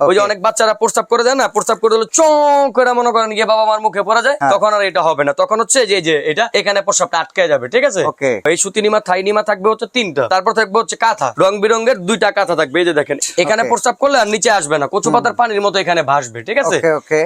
ওই যে অনেক বাচ্চারা প্রস্তাব করে দেয় না প্রস্তাব করে দিলে চং করে মনে করেন গিয়ে বাবা মার মুখে পড়া যায় হ্যাঁ। তখন আর এটা হবে না। তখন হচ্ছে যে যে এটা এখানে প্রস্তাবটা আটকে যাবে ঠিক আছে? এই সুতি নিমা থাই নিমা থাকবে হচ্ছে তিনটা তারপর থাকবে হচ্ছে কাঁথা। রং বিরঙ্গের দুইটা কাঁথা থাকবে এই যে দেখেন। এখানে প্রস্তাব করলে আর নিচে আসবে না কচু পাতার পানির মতো এখানে ভাসবে ঠিক আছে.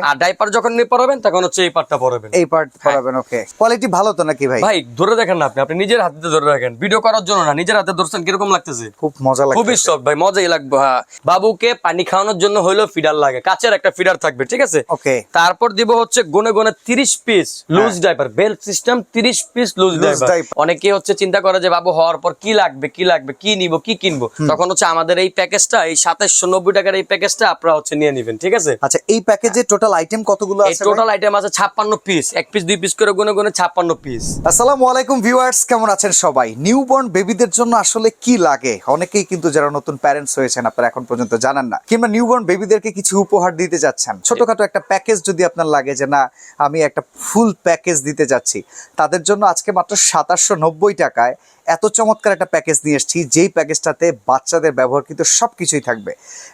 আর ডাইপার যখন নিয়ে পরাবেন তখন হচ্ছে এই পাটটা পরাবেন। এই পার্ট পড়াবেন ওকে কোয়ালিটি ভালো তো নাকি ভাই? ভাই ধরে দেখেন না আপনি আপনি নিজের হাতে ধরে রাখেন। ভিডিও করার জন্য না নিজের হাতে ধরছেন কীরকম লাগতেছে? খুব মজা লাগে খুবই সব ভাই মজাই লাগবে হ্যাঁ। বাবুকে পানি খাওয়ানোর জন্য হইলেও ফিডার লাগে। কাচের একটা ফিডার থাকবে ঠিক আছে? ওকে তারপর দিব হচ্ছে গুনে গুনে তিরিশ piece loose diaper belt system তিরিশ পিস লুজ ডাইপার অনেকে হচ্ছে চিন্তা করে যে বাবু হওয়ার পর কি লাগবে কি লাগবে কি নিব কি কিনবো? তখন হচ্ছে আমাদের এই প্যাকেজটা এই সাতাশশো নব্বই টাকার এই প্যাকেজটা আপনারা হচ্ছে নিয়ে নিবেন ঠিক আছে? আচ্ছা এই প্যাকেজে টোটাল আইটেম কতগুলো আছে টোটাল আইটেম আছে ছাপ্পান্ন পিস এক পিস দুই পিস করে গুনে গুনে ছাপ্পান্ন পিস আসসালামু আলাইকুম ভিউয়ার্স কেমন আছেন সবাই? নিউবর্ন বেবিদের জন্য আসলে কি লাগে? অনেকেই কিন্তু যারা নতুন প্যারেন্টস হয়েছেন আপনারা এখন পর্যন্ত জানেন না। কিংবা নিউবর্ন বেবিদেরকে কিছু উপহার দিতে যাচ্ছেন। ছোটখাটো একটা প্যাকেজ যদি আপনার লাগে যে না আমি একটা ফুল প্যাকেজ দিতে যাচ্ছি। তাদের জন্য আজকে মাত্র সাতাশশো নব্বই টাকায় এত চমৎকার একটা প্যাকেজ নিয়ে এসেছি যেই প্যাকেজটাতে বাচ্চাদের ব্যবহার কিন্তু সব কিছুই থাকবে।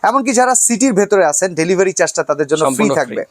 এমনকি যারা সিটির ভেতরে আছেন ডেলিভারি চার্জটা তাদের জন্য ফ্রি। থাকবে।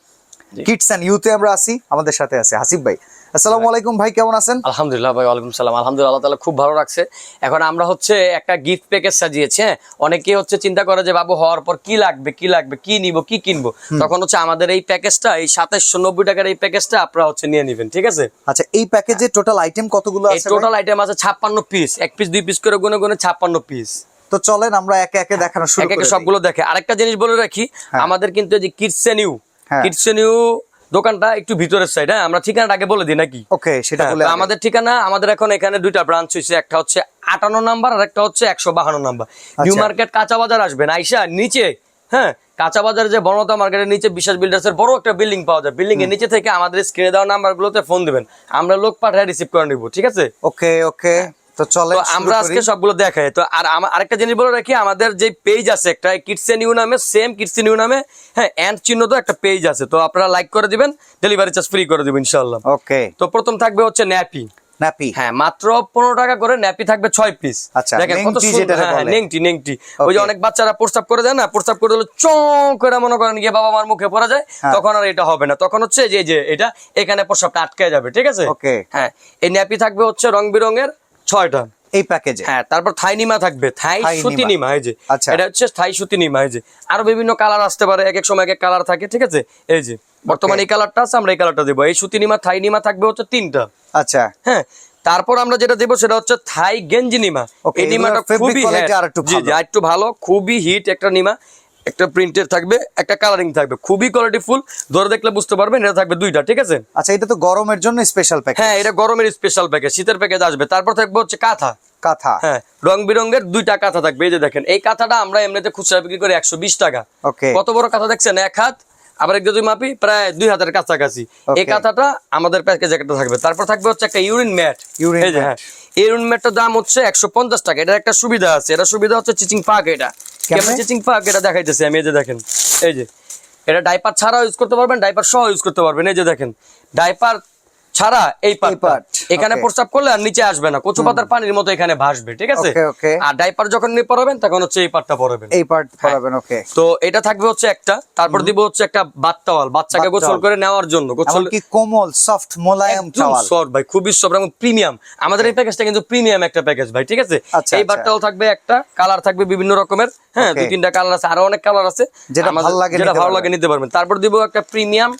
কিডস অ্যান্ড ইউতে আমরা আসি আমাদের সাথে আছে হাসিফ ভাই। আসসালামু আলাইকুম ভাই কেমন আছেন? আলহামদুলিল্লাহ ভাই ওয়ালাইকুম সালাম। আলহামদুলিল্লাহ আল্লাহ খুব ভালো রাখছে। এখন আমরা হচ্ছে একটা গিফট প্যাকেজ সাজিয়েছি হ্যাঁ? অনেকে হচ্ছে চিন্তা করে যে বাবু হওয়ার পর কি লাগবে কি লাগবে কি নিব কি কিনবো? তখন হচ্ছে আমাদের এই প্যাকেজটা এই সাতাশশো নব্বই টাকার এই প্যাকেজটা আপনারা হচ্ছে নিয়ে নিবেন ঠিক আছে? আচ্ছা এই প্যাকেজে টোটাল আইটেম কতগুলো আছে টোটাল আইটেম আছে ছাপ্পান্ন পিস এক পিস দুই পিস করে গুনে গুনে ছাপ্পান্ন পিস তো চলেন আমরা একে একে দেখানো শুরু এক একে সবগুলো দেখে। আরেকটা জিনিস বলে রাখি হ্যাঁ। আমাদের কিন্তু এই যে কিডসে নিউ হ্যাঁ। কিডসে নিউ দোকানটা একটু ভিতরের সাইড হ্যাঁ? আমরা ঠিকানাটা আগে বলে দিই নাকি? ওকে সেটা হ্যাঁ, বলে আমাদের ঠিকানা আমাদের এখন এখানে দুইটা ব্রাঞ্চ হয়েছে একটা হচ্ছে আটান্ন নাম্বার আর একটা হচ্ছে একশো বাহান্ন নাম্বার। নিউ আচ্ছা। মার্কেট কাঁচা বাজার আসবেন আইসা নিচে হ্যাঁ? কাঁচা বাজার যে বনতা মার্কেটের নিচে বিশাল বিল্ডার্স এর বড় একটা বিল্ডিং পাওয়া যায়। বিল্ডিং এর নিচে থেকে আমাদের স্ক্রিনে দেওয়া নাম্বার গুলোতে ফোন দিবেন। আমরা লোক পাঠায় রিসিভ করে নিব ঠিক আছে? ওকে ওকে। তো চলেন তো আমরা আজকে সবগুলো দেখাই। তো আর আরেকটা জিনিস বলে রাখি আমাদের যে পেজ আছে একটা নামে সেম নামে হ্যাঁ এন্ড চিহ্ন তো একটা পেজ আছে। তো আপনারা লাইক করে দিবেন ডেলিভারি চার্জ ফ্রি করে দিবেন ইনশাআল্লাহ। ওকে তো প্রথম থাকবে হচ্ছে ন্যাপি ন্যাপি হ্যাঁ মাত্র পনেরো টাকা করে ন্যাপি থাকবে ছয় পিস আচ্ছা, নেংটি নেংটি নেংটি ওই যে অনেক বাচ্চারা প্রস্তাব করে দেয় না প্রস্তাব করে দিলে চং করে মনে করেন গিয়ে বাবা মার মুখে পড়া যায় হ্যাঁ। তখন আর এটা হবে না। তখন হচ্ছে যে যে এটা এখানে প্রস্তাবটা আটকে যাবে ঠিক আছে? হ্যাঁ এই ন্যাপি থাকবে হচ্ছে রং বেরঙের ছয়টা। এই প্যাকেজে হ্যাঁ তারপর থাই নিমা থাকবে। থাই সুতি নিমা। এই যে। আচ্ছা। এটা হচ্ছে থাই সুতি নিমা এই যে। আরও বিভিন্ন কালার আসতে পারে এক এক সময় এক এক কালার থাকে ঠিক আছে? এই যে বর্তমানে এই কালারটা আছে আমরা এই কালারটা দেবো। এই সুতি নিমা থাই নিমা থাকবে হচ্ছে তিনটা। আচ্ছা। হ্যাঁ তারপর আমরা যেটা দেবো সেটা হচ্ছে থাই গেঞ্জি নিমা। এই নিমাটা খুবই quality হ্যাঁ, একটু ভালো। খুবই হিট একটা নিমা। একটা প্রিন্টের থাকবে একটা কালারিং থাকবে খুবই কোয়ালিটি ফুল ধরে দেখলে বুঝতে পারবেন এটা থাকবে দুইটা ঠিক আছে? আচ্ছা এটা তো গরমের জন্য স্পেশাল প্যাকেজ হ্যাঁ এটা গরমের স্পেশাল প্যাকেজ শীতের প্যাকেজ আসবে। তারপর থাকবে হচ্ছে কাঁথা। কাঁথা। হ্যাঁ রং দুইটা কাঁথা থাকবে এই যে দেখেন এই কাঁথাটা আমরা এমনিতে খুচরা বিক্রি করি একশো বিশ টাকা। ওকে। কত বড় কাঁথা দেখছেন? এক হাত আবার যদি মাপি প্রায় দুই হাতের কাছাকাছি। এই কাঁথাটা আমাদের প্যাকেজ একটা থাকবে। তারপর থাকবে হচ্ছে একটা ইউরিন ম্যাট mat। হ্যাঁ। ইউরিন ম্যাটটার দাম হচ্ছে একশো পঞ্চাশ টাকা। এটার একটা সুবিধা আছে। এটা সুবিধা হচ্ছে চিচিং পাক এটা। এটা দেখেন, এই যে। এটা ডাইপার ছাড়াও ইউজ করতে পারবেন ডাইপার সহ ইউজ করতে পারবেন, এই যে দেখেন। ডাইপার ছাড়া এই part, এখানে. প্রস্তাব করলে আর নিচে আসবে না কচু পাতার পানির মতো এখানে ভাসবে ঠিক আছে. আর ডাইপার যখন নিয়ে পরাবেন তখন হচ্ছে এই পার্টটা পরাবেন। এই পার্ট হ্যাঁ। পড়াবেন ওকে তো এটা থাকবে হচ্ছে একটা তারপর দিব হচ্ছে একটা বাত্তাওয়াল বাচ্চাকে গোসল করে নেওয়ার জন্য। গোসল এমনকি কোমল সফট মোলায়েম চাওয়াল। সর ভাই খুবই সফট এবং প্রিমিয়াম আমাদের এই প্যাকেজটা কিন্তু প্রিমিয়াম একটা প্যাকেজ ভাই ঠিক আছে? আচ্ছা, এই আচ্ছা। বাট্টাওয়াল থাকবে একটা কালার থাকবে বিভিন্ন রকমের হ্যাঁ. দুই তিনটা কালার আছে আরও অনেক কালার আছে। যেটা ভালো লাগে যেটা ভালো লাগে নিতে পারবেন। তারপর দিব একটা প্রিমিয়াম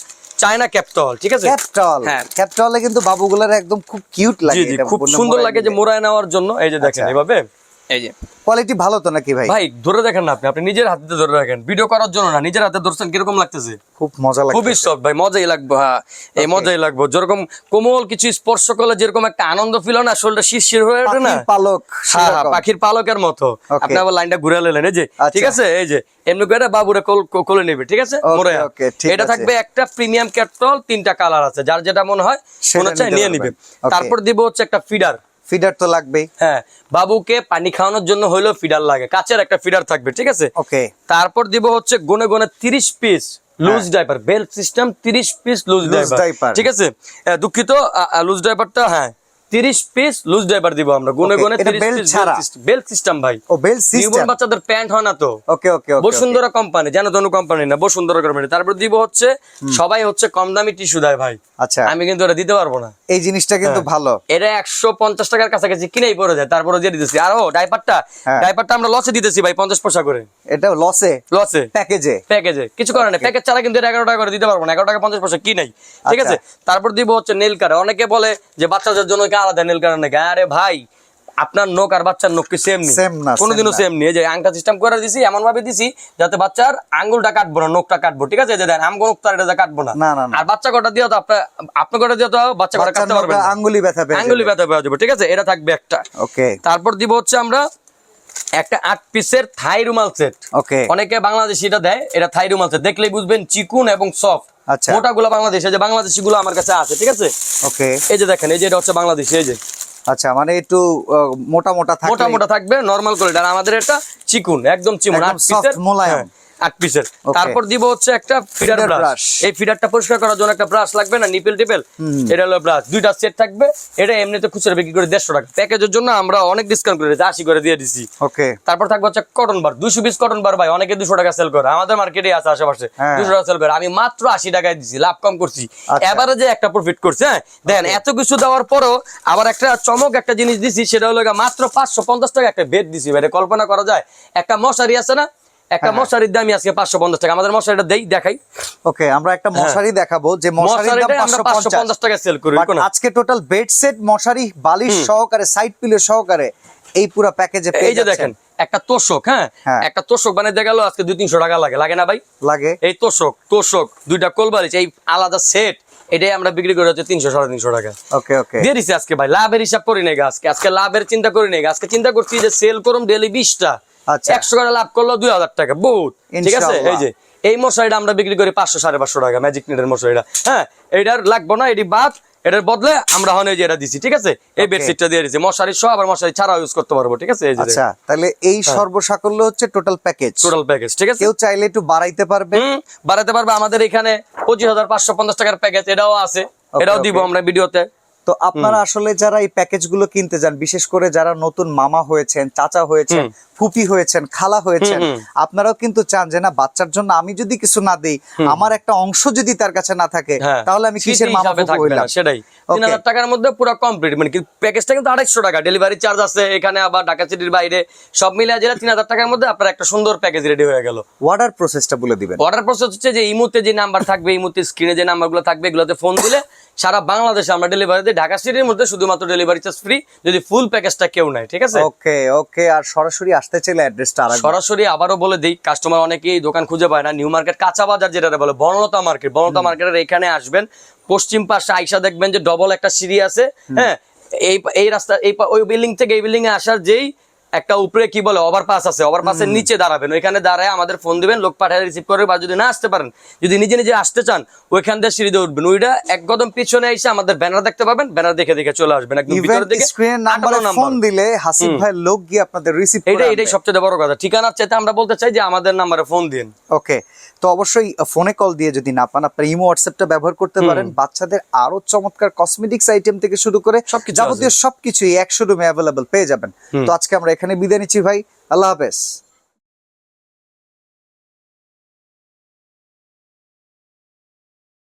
চায়না ক্যাপটল ঠিক আছে ক্যাপটল হ্যাঁ। ক্যাপটলে কিন্তু বাবুগুলার একদম খুব কিউট লাগে খুব সুন্দর লাগে যে। মোড়ায় নেওয়ার জন্য এই যে দেখেন আচ্ছা। এভাবে এই যে। কোয়ালিটি ভালো তো নাকি ভাই? ভাই ধরে দেখেন না আপনি আপনি নিজের হাতে ধরে রাখেন। ভিডিও করার জন্য না নিজের হাতে ধরছেন কীরকম লাগতেছে? খুব মজা খুবই সফট ভাই মজাই লাগবে হ্যাঁ এই মজাই লাগবে। যেরকম কোমল কিছু স্পর্শ করলে যেরকম একটা আনন্দ ফিল না শরীরটা শিরশির হয়ে ওঠে না? পাখির পালক হ্যাঁ পাখির পালকের মতো। আপনি আবার লাইনটা ঘুরে নিলেন এই যে আচ্ছা। ঠিক আছে? এই যে এমনি করে বাবুরে কোল- নেবে ঠিক আছে? এটা থাকবে একটা প্রিমিয়াম ক্যাপটল তিনটা কালার আছে। যার যেটা মনে হয় মনে হচ্ছে নিয়ে নিবে। তারপর দিব হচ্ছে একটা ফিডার ফিডার তো লাগবে। হ্যাঁ বাবুকে পানি খাওয়ানোর জন্য হইলেও ফিডার লাগে। কাছের একটা ফিডার থাকবে ঠিক আছে? ওকে। তারপর দিব হচ্ছে গুনে গুনে তিরিশ piece loose diaper belt system তিরিশ পিস লুজ ডাইপার ঠিক আছে? দুঃখিত লুজ ডাইপারটা হ্যাঁ তিরিশ পিস লুজ ড্রাইভার দিব আমরা। গুনে গুনে এটা তিরিশ belt পিস ছাড়া? বেল্ট সিস্টেম ভাই। ও নিউবর্ন সিস্টেম বাচ্চাদের প্যান্ট হয় না তো। Okay okay okay Bashundhara company জানো কোম্পানি না বসুন্ধরা কোম্পানি তারপর দিব হচ্ছে সবাই হচ্ছে কম দামি টিস্যু দেয় ভাই। আচ্ছা। আমি কিন্তু ওটা দিতে পারব না। এই জিনিসটা কিন্তু হ্যাঁ। ভালো। এটা একশো পঞ্চাশ টাকার কাছাকাছি কিনেই পড়ে যায় তারপরে দিয়ে দিতেছি। আর ও ডাইপারটা হ্যাঁ। ডাইপারটা আমরা লসে দিতেছি ভাই পঞ্চাশ পয়সা করে। এটা লসে লসে প্যাকেজে প্যাকেজে কিছু করে না প্যাকেজ ছাড়া কিন্তু এটা এগারো টাকা করে দিতে পারব না। এগারো টাকা পঞ্চাশ পয়সা কি নাই? ঠিক আচ্ছা। আছে? তারপর দিব হচ্ছে নেল কার অনেকে বলে যে বাচ্চাদের জন্য কি আলাদা নেল কার নাকি? আরে ভাই আপনার নোক আর বাচ্চার নোক কি সেম নেই কোনোদিনও সেম নেই যে আংটা সিস্টেম করে দিছি এমন ভাবে দিছি যাতে বাচ্চার আঙ্গুলটা কাটবো না নোকটা কাটবো ঠিক আছে? যে দেন নোক তার এটা কাটবো না। আর বাচ্চা কটা দিয়ে তো আপনার আপনি কটা দিয়ে তো বাচ্চা কটা কাটতে পারবেন আঙ্গুলি ব্যথা পেয়ে আঙ্গুলি ব্যথা পেয়ে যাবে ঠিক আছে? এটা থাকবে একটা। ওকে তারপর দিব হচ্ছে আমরা একটা আট পিসের থাই রুমাল সেট ওকে অনেকে বাংলাদেশি এটা দেয় এটা থাই রুমাল সেট দেখলেই বুঝবেন চিকুন এবং সফট আচ্ছা। মোটা গুলো বাংলাদেশে যে বাংলাদেশি গুলো আমার কাছে আছে ঠিক আছে? ওকে। এই যে দেখেন এই যে এটা হচ্ছে বাংলাদেশি এই যে। আচ্ছা মানে একটু মোটা মোটা মোটা মোটা থাকবে নরমাল কোয়ালিটি আর আমাদের এটা চিকুন একদম চিকুন আর সফট মোলায়েম। আট পিসের তারপর দিব হচ্ছে একটা ফিডার ব্রাশ এই ফিডারটা পরিষ্কার করার জন্য একটা ব্রাশ লাগবে না নিপেল টিপেল এটা হলো ব্রাশ দুইটা সেট থাকবে। এটা এমনিতে খুচরা বিক্রি করে দেড়শো টাকা। প্যাকেজের জন্য আমরা অনেক ডিসকাউন্ট করে আশি করে দিয়ে দিছি। ওকে তারপর থাকবে হচ্ছে কটন বার দুশো পিস কটন বার ভাই অনেকে দুশো টাকা সেল করে। আমাদের মার্কেটে আছে আশেপাশে। হ্যাঁ। দুশো টাকা সেল করে। আমি মাত্র আশি টাকায় দিছি লাভ কম করছি। আচ্ছা। এবারে যে একটা প্রফিট করছে হ্যাঁ? দেখেন এত কিছু দেওয়ার পরও আবার একটা চমক একটা জিনিস দিছি সেটা হলো মাত্র পাঁচশো পঞ্চাশ টাকা একটা বেড দিছি ভাই। এটা কল্পনা করা যায়। একটা মশারি আছে না? একটা হ্যাঁ। মশারির দামই আজকে পাঁচশো পঞ্চাশ টাকা। আমাদের মশারিটা দেই দেখাই। ওকে আমরা একটা মশারি দেখাবো যে মশারির দাম পাঁচশো পঞ্চাশ। টাকা সেল করি আজকে টোটাল বেড সেট মশারি বালিশ সহকারে সাইড পিলো সহকারে এই পুরো প্যাকেজে এই যে দেখেন একটা তোষক হ্যাঁ? হ্যাঁ। একটা তোষক বানাইতে গেল আজকে দুই তিনশো টাকা লাগে। লাগে না ভাই? লাগে। এই তোষক তোষক দুইটা কোলবালিশ এই আলাদা সেট এটাই আমরা বিক্রি করে হচ্ছে তিনশো সাড়ে তিনশো টাকা। ওকে ওকে দিয়ে দিচ্ছি আজকে ভাই লাভের হিসাব করি নেই আজকে। আজকে লাভের চিন্তা করি নেই আজকে চিন্তা করছি যে সেল করুম ডেলি বিশটা। আচ্ছা। একশো করে লাভ করল দুই হাজার টাকা বহুত। ঠিক আছে? এই যে এই মশারিটা আমরা বিক্রি করি পাঁচশো সাড়ে পাঁচশো টাকা ম্যাজিক নেটের মশারিটা। হ্যাঁ এটার লাগবো না এটি বাদ। এটার বদলে আমরা হন এই যে এটা দিছি ঠিক আছে? এই বেডশিটটা দিয়ে দিছি। মশারি সহ আবার মশারি ছাড়া ইউজ করতে পারব ঠিক আছে? এই যে আচ্ছা তাহলে এই হ্যাঁ। সর্বসাকল্য হচ্ছে টোটাল প্যাকেজ টোটাল প্যাকেজ ঠিক আছে? কেউ চাইলে একটু বাড়াইতে পারবে। বাড়াইতে বাড়াতে পারবে। আমাদের এখানে পঁচিশ হাজার পাঁচশো পঞ্চাশ টাকার প্যাকেজ এটাও আছে। এটাও দিব. আমরা ভিডিওতে। তো আপনারা আসলে যারা এই প্যাকেজগুলো কিনতে যান বিশেষ করে যারা নতুন মামা হয়েছেন চাচা হয়েছেন ফুপি হয়েছেন খালা হয়েছেন আপনারাও কিন্তু চান যে না বাচ্চার জন্য আমি যদি কিছু না দেই আমার একটা অংশ যদি তার কাছে না থাকে হ্যাঁ। তাহলে আমি কিসের মামা ফুপু হইলাম? সেটাই। তিন হাজার টাকার মধ্যে পুরো কমপ্লিট মানে প্যাকেজটা কিন্তু আড়াইশো টাকা ডেলিভারি চার্জ আছে এখানে আবার ঢাকা সিটির বাইরে সব মিলে যেটা তিন হাজার টাকার মধ্যে আপনার একটা সুন্দর প্যাকেজ রেডি হয়ে গেল। অর্ডার প্রসেসটা বলে দিবেন। অর্ডার প্রসেস হচ্ছে যে এই মুহূর্তে যে নাম্বার থাকবে এই মুহূর্তে স্ক্রিনে যে নাম্বারগুলো থাকবে এগুলোতে ফোন দিলে সারা বাংলাদেশে আমরা ডেলিভারি দিই। ঢাকা সিটির মধ্যে শুধুমাত্র ডেলিভারি চার্জ ফ্রি যদি ফুল প্যাকেজটা কেউ নেয় ঠিক আছে? ওকে ওকে আর সরাসরি আসতে চাইলে অ্যাড্রেসটা আর সরাসরি আবারও বলে দিই কাস্টমার অনেকেই দোকান খুঁজে পায় না নিউ মার্কেট কাঁচা বাজার যেটা বলে বনলতা মার্কেট বনলতা মার্কেটের এখানে আসবেন পশ্চিম পাশে আইসা দেখবেন যে ডবল একটা সিঁড়ি আছে হ্যাঁ এই এই রাস্তা এই ওই বিল্ডিং থেকে এই বিল্ডিং এ আসার যেই একটা উপরে কি বলে ওভারপাস আছে ওভারপাসের নিচে দাঁড়াবেন। ওইখানে দাঁড়ায় আমাদের ফোন দিবেন লোক পাঠায় রিসিভ করে বা যদি না আসতে পারেন যদি নিজে নিজে আসতে চান ওইখান দিয়ে সিঁড়ি দিয়ে উঠবেন। ওইটা এক কদম পিছনে এসে আমাদের ব্যানার দেখতে পাবেন ব্যানার দেখে দেখে চলে আসবেন একদম ভিতরের দিকে। স্ক্রিনের নাম্বারে ফোন দিলে হাসিফ ভাই লোক গিয়ে আপনাদের রিসিভ এইটা এটাই সবচেয়ে বড় কথা। ঠিকানার চাইতে আমরা বলতে চাই যে আমাদের নাম্বারে ফোন দিন। ওকে তো অবশ্যই ফোনে কল দিয়ে যদি না পান আপনার ইমো হোয়াটসঅ্যাপটা ব্যবহার করতে পারেন। বাচ্চাদের আরও চমৎকার কসমেটিক্স আইটেম থেকে শুরু করে সবকিছু যাবতীয় সবকিছুই একশো রুমে অ্যাভেলেবল পেয়ে যাবেন। তো আজকে আমরা এখানে বিদায় নিচ্ছি ভাই আল্লাহ হাফেজ।